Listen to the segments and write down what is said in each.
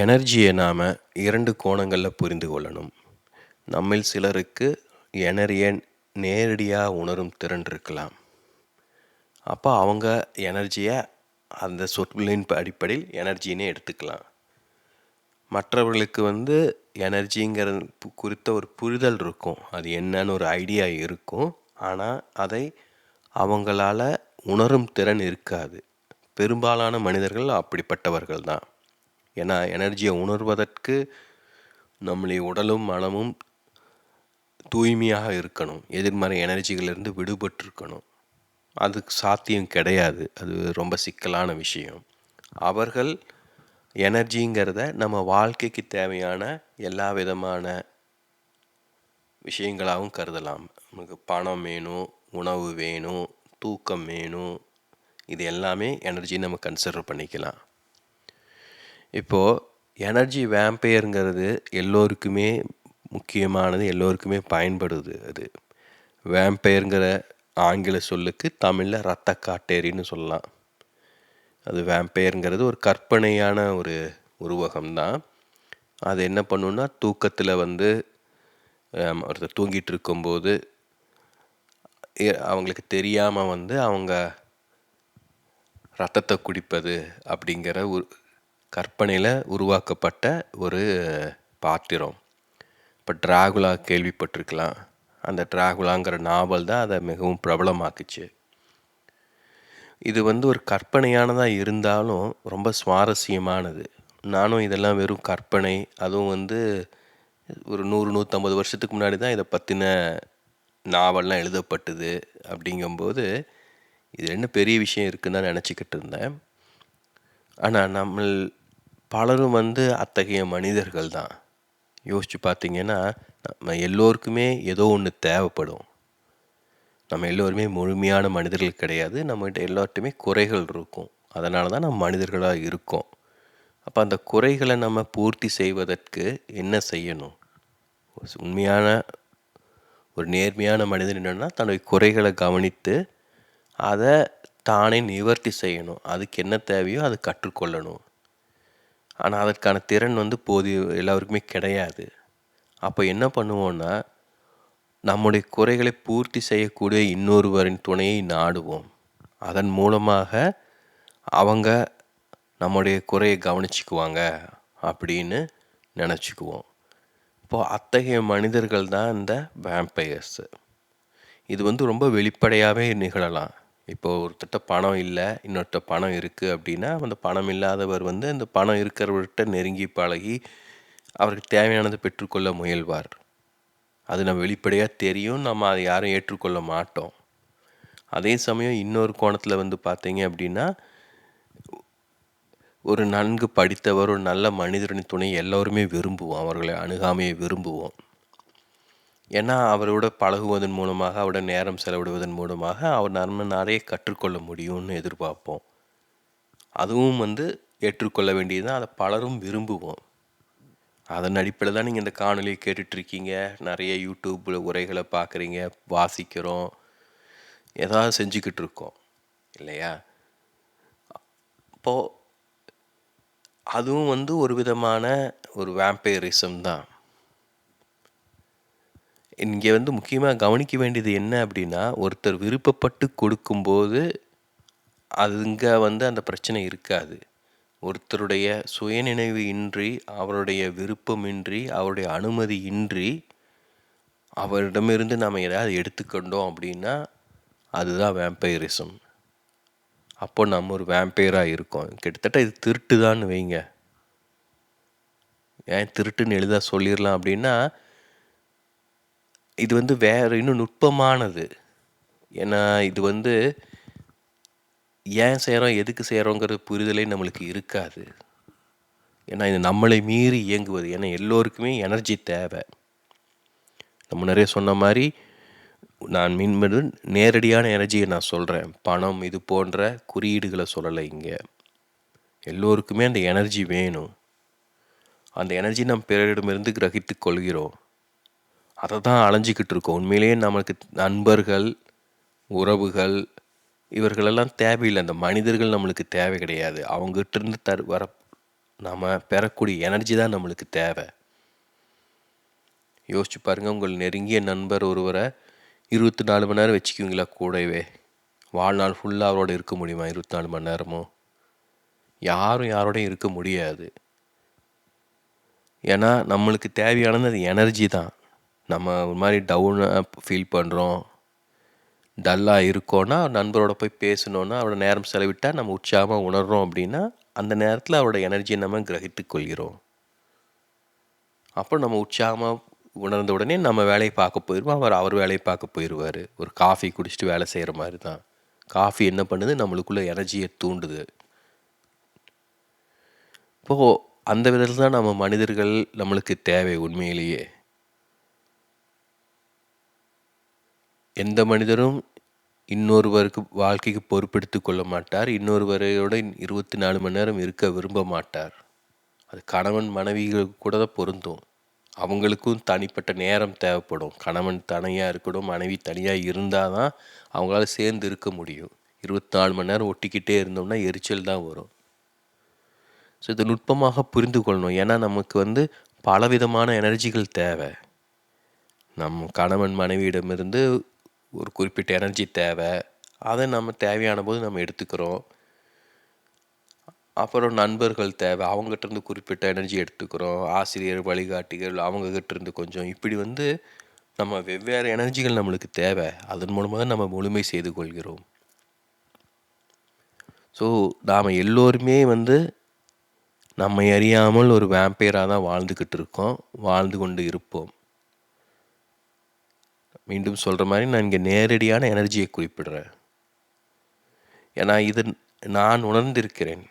எனர்ஜியை நாம் இரண்டு கோணங்களில் புரிந்து கொள்ளணும். நம்மில் சிலருக்கு எனர்ஜியை நேரடியாக உணரும் திறன் இருக்கலாம். அப்போ அவங்க எனர்ஜியை அந்த சொற்களின் அடிப்படையில் எனர்ஜினே எடுத்துக்கலாம். மற்றவர்களுக்கு வந்து எனர்ஜிங்கிறது குறித்த ஒரு புரிதல் இருக்கும். அது என்னன்னு ஒரு ஐடியா இருக்கும். ஆனால் அதை அவங்களால உணரும் திறன் இருக்காது. பெரும்பாலான மனிதர்கள் அப்படிப்பட்டவர்கள் தான் ஏன்னா எனர்ஜியை உணர்வதற்கு நம்முடைய உடலும் மனமும் தூய்மையாக இருக்கணும். எதிர்மறை எனர்ஜிகளிலிருந்து விடுபட்டிருக்கணும். அதுக்கு சாத்தியம் கிடையாது. அது ரொம்ப சிக்கலான விஷயம். அவர்கள் எனர்ஜிங்கிறத நம்ம வாழ்க்கைக்கு தேவையான எல்லா விதமான விஷயங்களாகவும் கருதலாம். நமக்கு பணம் வேணும் உணவு வேணும் தூக்கம் வேணும். இது எல்லாமே எனர்ஜி நம்ம கன்சிடர் பண்ணிக்கலாம். இப்போது எனர்ஜி வேம்பையருங்கிறது எல்லோருக்குமே முக்கியமானது எல்லோருக்குமே பயன்படுது அது. வேம்பையருங்கிற ஆங்கில சொல்லுக்கு தமிழில் ரத்த காட்டேரின்னு சொல்லலாம். அது வேம்பையருங்கிறது ஒரு கற்பனையான ஒரு உருவகம்தான். அது என்ன பண்ணுன்னா தூக்கத்தில் வந்து ஒருத்தர் தூங்கிட்டு இருக்கும்போது அவங்களுக்கு தெரியாமல் வந்து அவங்க ரத்தத்தை குடிப்பது அப்படிங்கிற ஒரு கற்பனையில் உருவாக்கப்பட்ட ஒரு பாத்திரம். இப்போ டிராகுலா கேள்விப்பட்டிருக்கலாம். அந்த டிராகுலாங்கிற நாவல் தான் அதை மிகவும் பிரபலமாக்குச்சு. இது வந்து ஒரு கற்பனையானதாக இருந்தாலும் ரொம்ப சுவாரஸ்யமானது. நானும் இதெல்லாம் வெறும் கற்பனை அதுவும் வந்து ஒரு நூறு நூற்றம்பது வருஷத்துக்கு முன்னாடி தான் இதை பற்றின நாவல்லாம் எழுதப்பட்டது அப்படிங்கும்போது இது என்ன பெரிய விஷயம் இருக்குன்னு தான் நினச்சிக்கிட்டு இருந்தேன். ஆனால் நம்ம பலரும் வந்து அத்தகைய மனிதர்கள் தான் யோசித்து பார்த்தீங்கன்னா நம்ம எல்லோருக்குமே ஏதோ ஒன்று தேவைப்படும். நம்ம எல்லோருமே முழுமையான மனிதர்கள் கிடையாது. நம்மகிட்ட எல்லார்ட்டுமே குறைகள் இருக்கும். அதனால தான் நம்ம மனிதர்களாக இருக்கோம். அப்போ அந்த குறைகளை நம்ம பூர்த்தி செய்வதற்கு என்ன செய்யணும்? உண்மையான ஒரு நேர்மையான மனிதன் என்னென்னா தன்னுடைய குறைகளை கவனித்து அதை தானே நிவர்த்தி செய்யணும். அதுக்கு என்ன தேவையோ அதை கற்றுக்கொள்ளணும். ஆனால் அதற்கான திறன் வந்து போதிய எல்லாருக்குமே கிடையாது. அப்போ என்ன பண்ணுவோன்னா நம்முடைய குறைகளை பூர்த்தி செய்யக்கூடிய இன்னொருவரின் துணையை நாடுவோம். அதன் மூலமாக அவங்க நம்முடைய குறையை கவனிச்சுக்குவாங்க அப்படின்னு நினச்சிக்குவோம். இப்போது அத்தகைய மனிதர்கள் தான் இந்த வேம்பயர்ஸு இது வந்து ரொம்ப வெளிப்படையாகவே நிகழலாம். இப்போது ஒருத்தட்ட பணம் இல்லை இன்னொருத்த பணம் இருக்குது அப்படின்னா அந்த பணம் இல்லாதவர் வந்து அந்த பணம் இருக்கிறவர்கிட்ட நெருங்கி பழகி அவருக்கு தேவையானதை பெற்றுக்கொள்ள முயல்வார். அது நம்ம வெளிப்படையாக தெரியும் நம்ம அதை யாரும் ஏற்றுக்கொள்ள மாட்டோம். அதே சமயம் இன்னொரு கோணத்தில் வந்து பார்த்தீங்க அப்படின்னா ஒரு நன்கு படித்தவர் ஒரு நல்ல மனிதரின் துணை எல்லோருமே விரும்புவோம் அவர்களை அணுகாமையை விரும்புவோம். ஏன்னா அவரோட பழகுவதன் மூலமாக அவருடைய நேரம் செலவிடுவதன் மூலமாக அவர் நம்ம நிறைய கற்றுக்கொள்ள முடியும்னு எதிர்பார்ப்போம். அதுவும் வந்து ஏற்றுக்கொள்ள வேண்டியது தான் அதை பலரும் விரும்புவோம். அதன் அடிப்படையில் தான் நீங்கள் இந்த காணொலியை கேட்டுட்ருக்கீங்க. நிறைய யூடியூப்பில் உரைகளை பார்க்குறீங்க வாசிக்கிறோம் ஏதாவது செஞ்சுக்கிட்டு இருக்கோம் இல்லையா? அப்போது அதுவும் வந்து ஒரு விதமான ஒரு வேம்பையரிசம் தான். இங்கே வந்து முக்கியமாக கவனிக்க வேண்டியது என்ன அப்படின்னா ஒருத்தர் விருப்பப்பட்டு கொடுக்கும்போது அதுங்க வந்து அந்த பிரச்சனை இருக்காது. ஒருத்தருடைய சுயநினைவு இன்றி அவருடைய விருப்பமின்றி அவருடைய அனுமதி இன்றி அவரிடமிருந்து நாம் ஏதாவது எடுத்துக்கொண்டோம் அப்படின்னா அதுதான் வேம்பைரிசம் அப்போ நம்ம ஒரு வேம்பையராக இருக்கோம். கிட்டத்தட்ட இது திருட்டு தான் வைங்க. ஏன் திருட்டுன்னு எளிதாக சொல்லிடலாம் அப்படின்னா இது வந்து வேறு இன்னும் நுட்பமானது. ஏன்னா இது வந்து ஏன் செய்கிறோம் எதுக்கு செய்கிறோங்கிற புரிதலே நம்மளுக்கு இருக்காது. ஏன்னா இது நம்மளை மீறி இயங்குவது. ஏன்னா எல்லோருக்குமே எனர்ஜி தேவை. நம்ம நிறைய சொன்ன மாதிரி நான் மீன்பது நேரடியான எனர்ஜியை நான் சொல்கிறேன் பணம் இது போன்ற குறியீடுகளை சொல்லலை இங்கே. எல்லோருக்குமே அந்த எனர்ஜி வேணும். அந்த எனர்ஜி நம் பிறரிடமிருந்து கிரகித்து கொள்கிறோம். அதை தான் அலைஞ்சிக்கிட்டு இருக்கோம். உண்மையிலேயே நம்மளுக்கு நண்பர்கள் உறவுகள் இவர்களெல்லாம் தேவையில்லை. அந்த மனிதர்கள் நம்மளுக்கு தேவை கிடையாது. அவங்ககிட்டருந்து தர் வர நம்ம பெறக்கூடிய எனர்ஜி தான் நம்மளுக்கு தேவை. யோசிச்சு பாருங்கள் உங்கள் நெருங்கிய நண்பர் ஒருவரை இருபத்தி நாலு மணி நேரம் வச்சுக்குவீங்களா? கூடவே. வாழ்நாள் ஃபுல்லாக அவரோட இருக்க முடியுமா? இருபத்தி நாலு மணி நேரமும். யாரும் யாரோடையும் இருக்க முடியாது. ஏன்னா நம்மளுக்கு தேவையானது அது எனர்ஜி தான். நம்ம ஒரு மாதிரி டவுனாக ஃபீல் பண்ணுறோம் டல்லாக இருக்கோன்னா நண்பரோட போய் பேசணுன்னா அவரோட நேரம் செலவிட்டால் நம்ம உற்சாகமாக உணர்கிறோம் அப்படின்னா அந்த நேரத்தில் அவரோட எனர்ஜியை நம்ம கிரகித்து கொள்கிறோம். அப்புறம் நம்ம உற்சாகமாக உணர்ந்த உடனே நம்ம வேலையை பார்க்க போயிடுவோம் அவர் அவர் வேலையை பார்க்க போயிடுவார் ஒரு காஃபி குடிச்சிட்டு வேலை செய்கிற மாதிரி தான் காஃபி என்ன பண்ணுது? நம்மளுக்குள்ள எனர்ஜியை தூண்டுது. இப்போது அந்த விதத்தில் தான் நம்ம மனிதர்கள் நம்மளுக்கு தேவை உண்மையிலேயே. எந்த மனிதரும் இன்னொருவருக்கு வாழ்க்கைக்கு பொறுப்பெடுத்து கொள்ள மாட்டார். இன்னொருவரையோட இருபத்தி நாலு மணி நேரம் இருக்க விரும்ப மாட்டார். அது கணவன் மனைவிகளுக்கு கூட தான் பொருந்தும். அவங்களுக்கும் தனிப்பட்ட நேரம் தேவைப்படும். கணவன் தனியாக இருக்கணும் மனைவி தனியாக இருந்தால் தான் அவங்களால சேர்ந்து இருக்க முடியும். இருபத்தி நாலு மணி நேரம் ஒட்டிக்கிட்டே இருந்தோம்னா எரிச்சல் தான் வரும். ஸோ இதை நுட்பமாக புரிந்து கொள்ளணும். ஏன்னா நமக்கு வந்து பலவிதமான எனர்ஜிகள் தேவை. நம் கணவன் மனைவியிடமிருந்து ஒரு குறிப்பிட்ட எனர்ஜி தேவை. அதை நம்ம தேவையான போது நம்ம எடுத்துக்கிறோம். அப்புறம் நண்பர்கள் தேவை. அவங்ககிட்ட இருந்து குறிப்பிட்ட எனர்ஜி எடுத்துக்கிறோம். ஆசிரியர் வழிகாட்டிகள் அவங்கக்கிட்ட இருந்து கொஞ்சம். இப்படி வந்து நம்ம வெவ்வேறு எனர்ஜிகள் நம்மளுக்கு தேவை. அதன் மூலமாக நம்ம முழுமை செய்து கொள்கிறோம். ஸோ நாம் எல்லோருமே வந்து நம்மை அறியாமல் ஒரு வேம்பையராக தான் வாழ்ந்துக்கிட்டு இருக்கோம். வாழ்ந்து கொண்டு இருப்போம். மீண்டும் சொல்கிற மாதிரி நான் இங்கே நேரடியான எனர்ஜியை குறிப்பிடுறேன். ஏன்னா இது நான் உணர்ந்திருக்கிறேன்.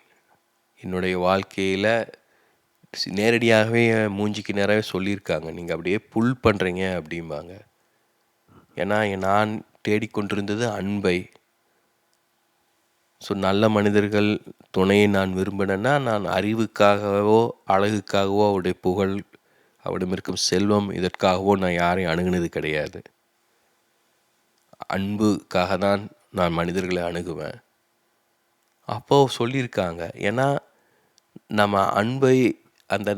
என்னுடைய வாழ்க்கையில் நேரடியாகவே மூஞ்சிக்கு நேராகவே சொல்லியிருக்காங்க. நீங்கள் அப்படியே புல் பண்ணுறீங்க அப்படிம்பாங்க. ஏன்னா நான் தேடிக்கொண்டிருந்தது அன்பை. ஸோ நல்ல மனிதர்கள் துணையை நான் விரும்பினேன்னா நான் அறிவுக்காகவோ அழகுக்காகவோ அவருடைய புகழ் அவரிடம் இருக்கும் செல்வம் இதற்காகவோ நான் யாரையும் அணுகுனது கிடையாது. அன்புக்காக தான் நான் மனிதர்களை அணுகுவேன். அப்போது சொல்லியிருக்காங்க. ஏன்னா நம்ம அன்பை அந்த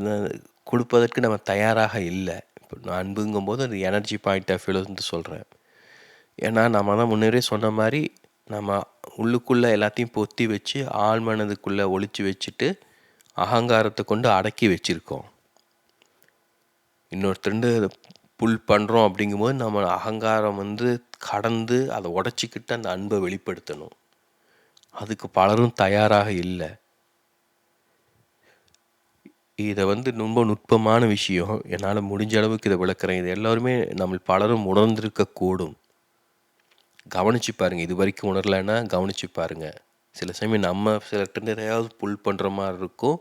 கொடுப்பதற்கு நம்ம தயாராக இல்லை. இப்போ நான் அன்புங்கும்போது அது எனர்ஜி பாயிண்ட் ஆஃப் வியூலேருந்து சொல்கிறேன் ஏன்னா நம்ம தான் முன்னரே சொன்ன மாதிரி நம்ம உள்ளுக்குள்ளே எல்லாத்தையும் பொத்தி வச்சு ஆழ்மனதுக்குள்ளே ஒழிச்சு வச்சுட்டு அகங்காரத்தை கொண்டு அடக்கி வச்சுருக்கோம். இன்னொருத்தருண்டு புல் பண்ணுறோம் அப்படிங்கும்போது நம்ம அகங்காரம் வந்து கடந்து அதை உடச்சிக்கிட்டு அந்த அன்பை வெளிப்படுத்தணும். அதுக்கு பலரும் தயாராக இல்லை. இதை வந்து ரொம்ப நுட்பமான விஷயம். என்னால் முடிஞ்ச அளவுக்கு இதை விளக்குறேன். இது எல்லோருமே நம்ம பலரும் உணர்ந்திருக்கக்கூடும் கவனித்து பாருங்கள் இது வரைக்கும் உணரலைன்னா கவனித்து பாருங்கள் சில சமயம் நம்ம சிலர்கிட்ட எதையாவது புல் பண்ணுற மாதிரி இருக்கும்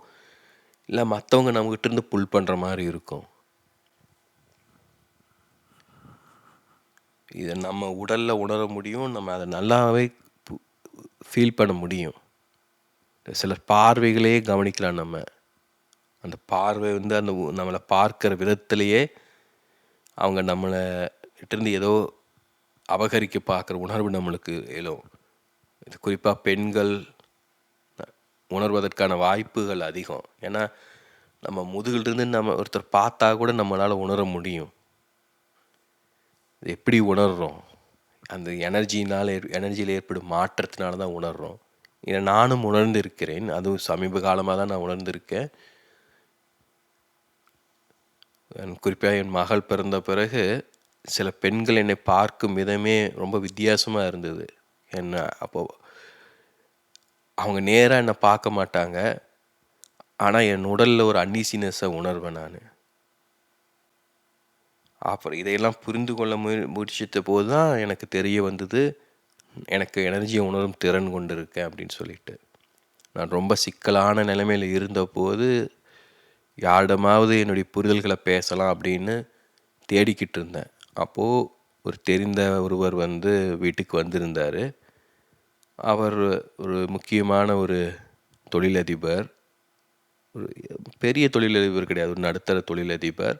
இல்லை மற்றவங்க நம்மகிட்ட இருந்து புல் பண்ணுற மாதிரி இருக்கும் இதை நம்ம உடலில் உணர முடியும் நம்ம அதை நல்லாவே ஃபீல் பண்ண முடியும். சில பார்வைகளே கவனிக்கலாம் நம்ம. அந்த பார்வை வந்து அந்த நம்மளை பார்க்குற விதத்திலேயே அவங்க நம்மளை இருந்து ஏதோ அபகரிக்க பார்க்குற உணர்வு நம்மளுக்கு எழும். இது குறிப்பாக பெண்கள் உணர்வதற்கான வாய்ப்புகள் அதிகம். ஏன்னா நம்ம முதுகிலிருந்து நம்ம ஒருத்தர் பார்த்தா கூட நம்மளால் உணர முடியும். எப்படி உணர்கிறோம் அந்த எனர்ஜினால் எனர்ஜியில் ஏற்படும் மாற்றத்தினால தான் உணர்கிறோம் இதை நானும் உணர்ந்திருக்கிறேன். அதுவும் சமீப காலமாக தான் நான் உணர்ந்திருக்கேன். குறிப்பாக என் மகள் பிறந்த பிறகு சில பெண்கள் என்னை பார்க்கும் விதமே ரொம்ப வித்தியாசமாக இருந்தது. என்ன அப்போது அவங்க நேராக என்னை பார்க்க மாட்டாங்க. ஆனால் என் உடலில் ஒரு அன்னீசினஸை உணர்வேன் நான். அப்புறம் இதையெல்லாம் புரிந்து கொள்ள முய முயற்சித்த போது தான் எனக்கு தெரிய வந்தது எனக்கு எனர்ஜியை உணரும் திறன் கொண்டு இருக்கேன் அப்படின்னு சொல்லிட்டு. நான் ரொம்ப சிக்கலான நிலைமையில் இருந்தபோது யாரிடமாவது என்னுடைய புரிதல்களை பேசலாம் அப்படின்னு தேடிக்கிட்டு இருந்தேன். அப்போது ஒரு தெரிந்த ஒருவர் வந்து வீட்டுக்கு வந்திருந்தார். அவர் ஒரு முக்கியமான ஒரு தொழிலதிபர் ஒரு பெரிய தொழிலதிபர் கிடையாது ஒரு நடுத்தர தொழிலதிபர்.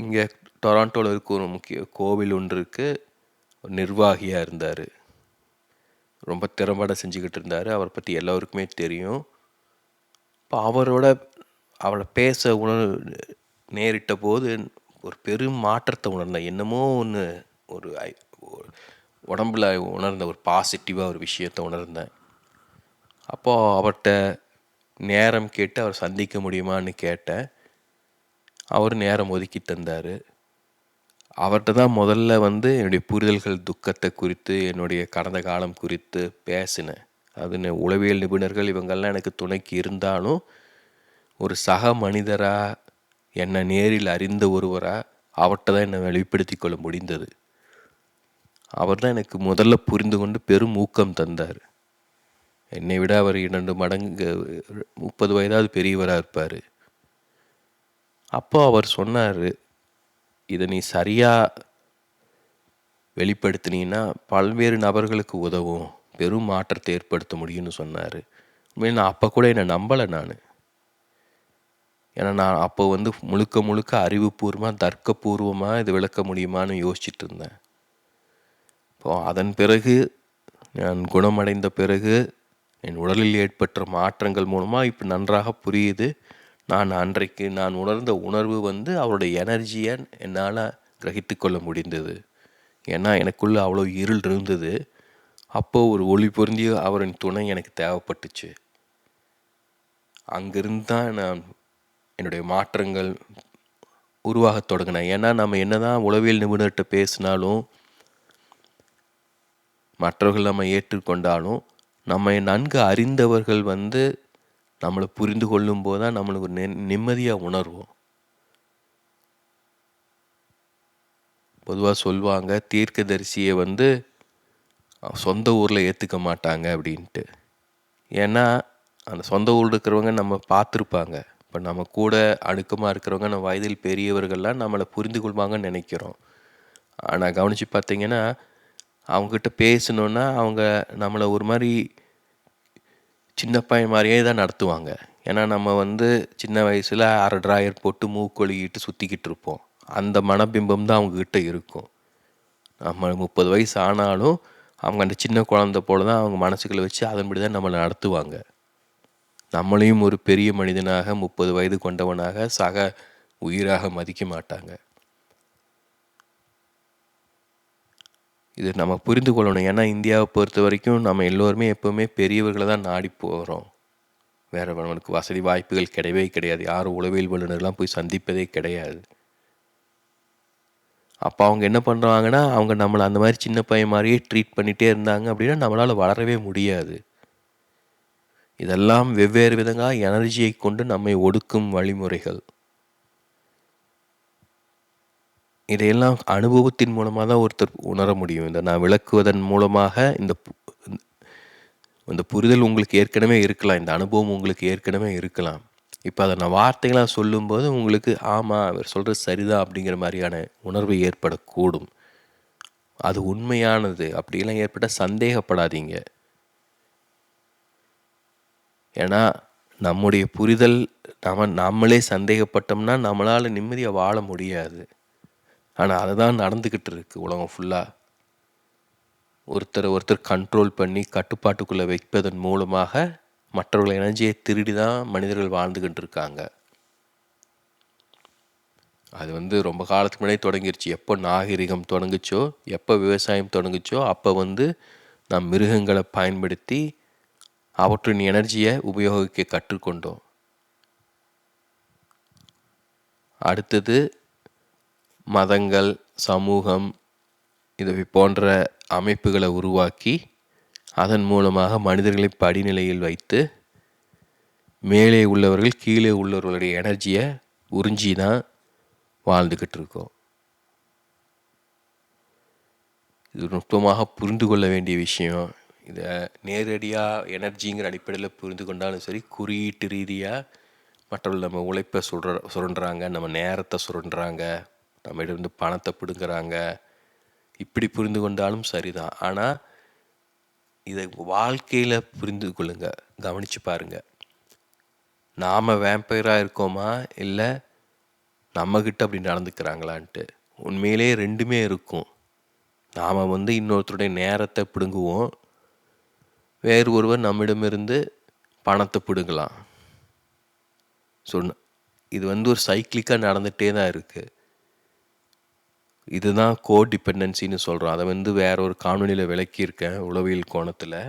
இங்கே டொராண்டோவில் இருக்க ஒரு முக்கிய கோவில் ஒன்று இருக்குது ஒரு நிர்வாகியாக இருந்தார். ரொம்ப திறம்பட செஞ்சுக்கிட்டு இருந்தார். அவரை பற்றி எல்லோருக்குமே தெரியும். இப்போ அவரோட அவளை பேச உணர் நேரிட்ட போது ஒரு பெரும் மாற்றத்தை உணர்ந்தேன் என்னமோ ஒன்று ஒரு ஐ- ஒரு உடம்புல உணர்ந்த ஒரு பாசிட்டிவாக ஒரு விஷயத்தை உணர்ந்தேன் அப்போது அவர்கிட்ட நேரம் கேட்டு அவர் சந்திக்க முடியுமான்னு கேட்டேன். அவர் நேரம் ஒதுக்கி தந்தார். அவர்கிட்ட தான் முதல்ல வந்து என்னுடைய புரிதல்கள் துக்கத்தை குறித்து என்னுடைய கடந்த காலம் குறித்து பேசினேன். அது உளவியல் நிபுணர்கள் இவங்கெல்லாம் எனக்கு துணைக்கு இருந்தாலும் ஒரு சக மனிதராக என்னை நேரில் அறிந்த ஒருவராக அவர்கிட்ட தான் என்னை வெளிப்படுத்தி கொள்ள முடிந்தது. அவர் தான் எனக்கு முதல்ல புரிந்து கொண்டு பெரும் ஊக்கம் தந்தார். என்னை விட அவர் இரண்டு மடங்கு முப்பது வயதாவது பெரியவராக இருப்பார். அப்போ அவர் சொன்னார் இதை நீ சரியாக வெளிப்படுத்தினீன்னா பல்வேறு நபர்களுக்கு உதவும். பெரும் மாற்றத்தை ஏற்படுத்த முடியும்னு சொன்னார். உண்மையில் நான் அப்போ கூட என்னை நம்பலை நான். ஏன்னா நான் அப்போ வந்து முழுக்க முழுக்க அறிவுபூர்வமாக தர்க்கபூர்வமாக இது விளக்க முடியுமான்னு யோசிச்சுட்டு இருந்தேன். இப்போ அதன் பிறகு நான் குணமடைந்த பிறகு என் உடலில் ஏற்பட்ட மாற்றங்கள் மூலமாக இப்போ நன்றாக புரியுது. நான் அன்றைக்கு நான் உணர்ந்த உணர்வு வந்து அவருடைய எனர்ஜியை என்னால் கிரகித்து கொள்ள முடிந்தது. ஏன்னா எனக்குள்ளே அவ்வளோ இருள் இருந்தது. அப்போது ஒரு ஒளி பொருந்திய அவரின் துணை எனக்கு தேவைப்பட்டுச்சு. அங்கிருந்து தான் நான் என்னுடைய மாற்றங்கள் உருவாகத் தொடங்கினேன் ஏன்னா நம்ம என்ன தான் உளவியல் நிபுணர்கிட்ட பேசினாலும் மற்றவர்கள் நம்ம ஏற்றுக்கொண்டாலும் நம்மை நன்கு அறிந்தவர்கள் வந்து நம்மளை புரிந்து கொள்ளும் போது தான் நம்மளுக்கு நெ நிம்மதியாக உணர்வோம். பொதுவாக சொல்லுவாங்க தீர்க்கதரிசியை வந்து சொந்த ஊரில் ஏற்றுக்க மாட்டாங்க அப்படின்ட்டு. ஏன்னா அந்த சொந்த ஊரில் இருக்கிறவங்க நம்ம பார்த்துருப்பாங்க. இப்போ நம்ம கூட அணுக்கமாக இருக்கிறவங்க நம்ம வயதில் பெரியவர்கள்லாம் நம்மளை புரிந்து கொள்வாங்கன்னு நினைக்கிறோம். ஆனால் கவனித்து பார்த்தீங்கன்னா அவங்கக்கிட்ட பேசணுன்னா அவங்க நம்மளை ஒரு மாதிரி சின்ன பையன் மாதிரியே தான் நடத்துவாங்க. ஏன்னா நம்ம வந்து சின்ன வயசில் அரை ட்ராயர் போட்டு மூக்கொழுகிட்டு சுற்றிக்கிட்டு இருப்போம். அந்த மனபிம்பம் தான் அவங்கக்கிட்ட இருக்கும். நம்ம முப்பது வயசு ஆனாலும் அவங்க அந்த சின்ன குழந்தை போல தான் அவங்க மனசுக்குள்ள வச்சு அதன்படி தான் நம்மளை நடத்துவாங்க. நம்மளையும் ஒரு பெரிய மனிதனாக முப்பது வயது கொண்டவனாக சக உயிராக மதிக்க மாட்டாங்க. இது நம்ம புரிந்து கொள்ளணும். ஏன்னா இந்தியாவை பொறுத்த வரைக்கும் நம்ம எல்லோருமே எப்போவுமே பெரியவர்களை தான் நாடி போகிறோம் வேறு நம்மளுக்கு வசதி வாய்ப்புகள் கிடையவே கிடையாது. யாரும் உளவியல் வல்லுநர்லாம் போய் சந்திப்பதே கிடையாது. அப்போ அவங்க என்ன பண்ணுறாங்கன்னா அவங்க நம்மளை அந்த மாதிரி சின்ன பையன் மாதிரியே ட்ரீட் பண்ணிகிட்டே இருந்தாங்க அப்படின்னா நம்மளால் வளரவே முடியாது. இதெல்லாம் வெவ்வேறு விதங்களாக எனர்ஜியை கொண்டு நம்மை ஒடுக்கும் வழிமுறைகள். இதையெல்லாம் அனுபவத்தின் மூலமாக தான் ஒருத்தர் உணர முடியும். இந்த நான் விளக்குவதன் மூலமாக இந்த பு- இந்த புரிதல் உங்களுக்கு ஏற்கனவே இருக்கலாம். இந்த அனுபவம் உங்களுக்கு ஏற்கனவே இருக்கலாம். இப்போ அதை நான் வார்த்தைகளாக சொல்லும்போது உங்களுக்கு ஆமாம் அவர் சொல்கிறது சரிதான் அப்படிங்கிற மாதிரியான உணர்வு ஏற்படக்கூடும். அது உண்மையானது. அப்படிலாம் ஏற்பட்ட சந்தேகப்படாதீங்க. ஏன்னா நம்முடைய புரிதல் நம்ம நம்மளே சந்தேகப்பட்டோம்னா நம்மளால் நிம்மதியாக வாழ முடியாது. ஆனால் அதுதான் நடந்துக்கிட்டு இருக்குது உலகம் ஃபுல்லாக ஒருத்தரை ஒருத்தர் கண்ட்ரோல் பண்ணி கட்டுப்பாட்டுக்குள்ளே வைப்பதன் மூலமாக மற்றவர்கள் எனர்ஜியை திருடி தான் மனிதர்கள் வாழ்ந்துக்கிட்டு இருக்காங்க அது வந்து ரொம்ப காலத்துக்கு முன்னாடி தொடங்கிருச்சு. எப்போ நாகரிகம் தொடங்குச்சோ எப்போ விவசாயம் தொடங்குச்சோ அப்போ வந்து நாம் மிருகங்களை பயன்படுத்தி அவற்றின் எனர்ஜியை உபயோகிக்க கற்றுக்கொண்டோம். அடுத்தது மதங்கள் சமூகம் இது போன்ற அமைப்புகளை உருவாக்கி அதன் மூலமாக மனிதர்களை படிநிலையில் வைத்து மேலே உள்ளவர்கள் கீழே உள்ளவர்களுடைய எனர்ஜியை உறிஞ்சி தான் வாழ்ந்துக்கிட்டு இருக்கோம். இது நுட்பமாக புரிந்து கொள்ள வேண்டிய விஷயம். இதை நேரடியாக எனர்ஜிங்கிற அடிப்படையில் புரிந்து கொண்டாலும் சரி குறியீட்டு ரீதியாக மற்றவர்கள் நம்ம உழைப்பை சுடுற சுரண்டுறாங்க நம்ம நேரத்தை சுரண்டுறாங்க நம்மிடமிருந்து இருந்து பணத்தை பிடுங்குறாங்க. இப்படி புரிந்து கொண்டாலும் சரிதான். ஆனால் இதை வாழ்க்கையில் புரிந்து கொள்ளுங்க. கவனித்து பாருங்கள் நாம் வேம்பயராக இருக்கோமா? இல்லை நம்மக்கிட்ட அப்படி நடந்துக்கிறாங்களான்ட்டு. உண்மையிலே ரெண்டுமே இருக்கும். நாம் வந்து இன்னொருத்தருடைய நேரத்தை பிடுங்குவோம். வேறு ஒருவர் நம்மிடமிருந்து பணத்தை பிடுங்கலாம். ஸோ இது வந்து ஒரு சைக்கிளிக்காக நடந்துகிட்டே தான் இருக்குது இதுதான் கோ டிபெண்டன்சின்னு சொல்கிறோம் அதை வந்து வேற ஒரு காணொலியில் விளக்கியிருக்கேன் உளவியல் கோணத்தில்.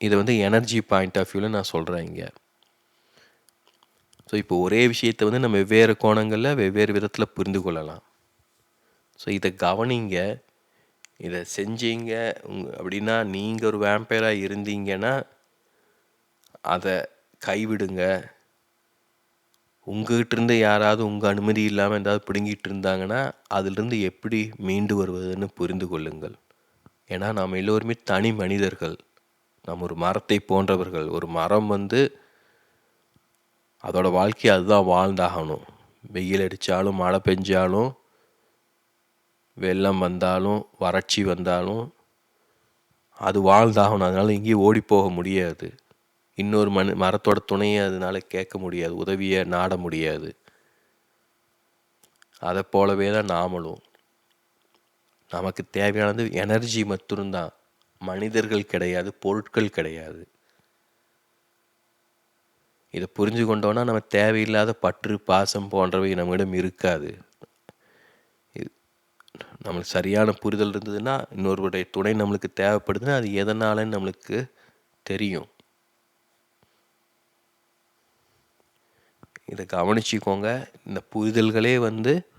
இதை வந்து எனர்ஜி பாயிண்ட் ஆஃப் வியூவில் நான் சொல்கிறேன் இங்கே. ஸோ இப்போ ஒரே விஷயத்தை வந்து நம்ம வெவ்வேறு கோணங்களில் வெவ்வேறு விதத்தில் புரிந்து கொள்ளலாம். ஸோ இதை கவனிங்க. இதை செஞ்சீங்க. உங்க அப்படின்னா நீங்கள் ஒரு வேம்பையராக இருந்தீங்கன்னா அதை கைவிடுங்க. உங்ககிட்ட இருந்து யாராவது உங்கள் அனுமதி இல்லாமல் ஏதாவது பிடுங்கிட்டு இருந்தாங்கன்னா அதிலிருந்து எப்படி மீண்டு வருவதுன்னு புரிந்து கொள்ளுங்கள். ஏன்னா நாம் எல்லோருமே தனி மனிதர்கள். நாம் ஒரு மரத்தை போன்றவர்கள். ஒரு மரம் வந்து அதோட வாழ்க்கை அதுதான் வாழ்ந்தாகணும். வெயில் அடித்தாலும் மழை பெஞ்சாலும் வெள்ளம் வந்தாலும் வறட்சி வந்தாலும் அது வாழ்ந்தாகணும். அதனால் எங்கேயும் ஓடி போக முடியாது. இன்னொரு மண் மரத்தோட துணையை அதனால் கேட்க முடியாது உதவியை நாட முடியாது. அதை போலவே தான் நாமளும். நமக்கு தேவையானது எனர்ஜி மட்டும்தான் மனிதர்கள் கிடையாது பொருட்கள் கிடையாது. இதை புரிஞ்சு கொண்டோன்னா நம்ம தேவையில்லாத பற்று பாசம் போன்றவை நம்மிடம் இருக்காது. நம்மளுக்கு சரியான புரிதல் இருந்ததுன்னா இன்னொருவருடைய துணை நம்மளுக்கு தேவைப்படுதுன்னா அது எதனாலன்னு நம்மளுக்கு தெரியும். இதை கவனிச்சிக்கோங்க. இந்த புரிதல்களே வந்து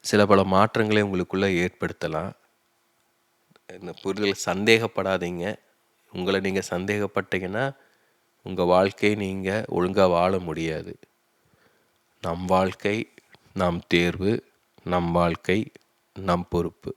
சில பல மாற்றங்களை உங்களுக்குள்ளே ஏற்படுத்தலாம். இந்த புரிதல் சந்தேகப்படாதீங்க. உங்களை நீங்கள் சந்தேகப்பட்டீங்கன்னா உங்கள் வாழ்க்கையை நீங்கள் ஒழுங்காக வாழ முடியாது. நம் வாழ்க்கை நம் தேர்வு நம் வாழ்க்கை நம் பொறுப்பு.